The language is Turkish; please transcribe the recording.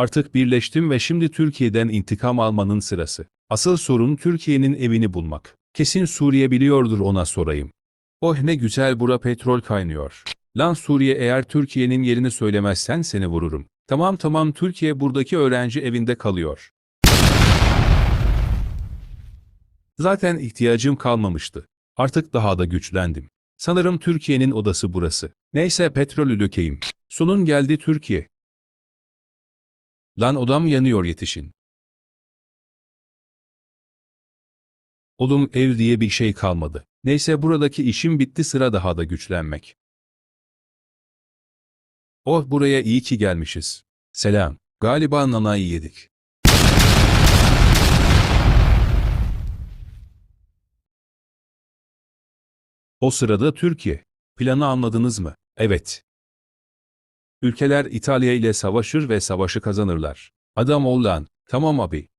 Artık birleştim ve şimdi Türkiye'den intikam almanın sırası. Asıl sorun Türkiye'nin evini bulmak. Kesin Suriye biliyordur ona sorayım. Oh ne güzel bura petrol kaynıyor. Lan Suriye eğer Türkiye'nin yerini söylemezsen seni vururum. Tamam tamam Türkiye buradaki öğrenci evinde kalıyor. Zaten ihtiyacım kalmamıştı. Artık daha da güçlendim. Sanırım Türkiye'nin odası burası. Neyse petrolü dökeyim. Sonun geldi Türkiye. Lan odam yanıyor yetişin. Oğlum ev diye bir şey kalmadı. Neyse buradaki işim bitti sıra daha da güçlenmek. Oh buraya iyi ki gelmişiz. Selam. Galiba nanayı yedik. O sırada Türkiye. Planı anladınız mı? Evet. Ülkeler İtalya ile savaşır ve savaşı kazanırlar. Adam ol. Tamam abi.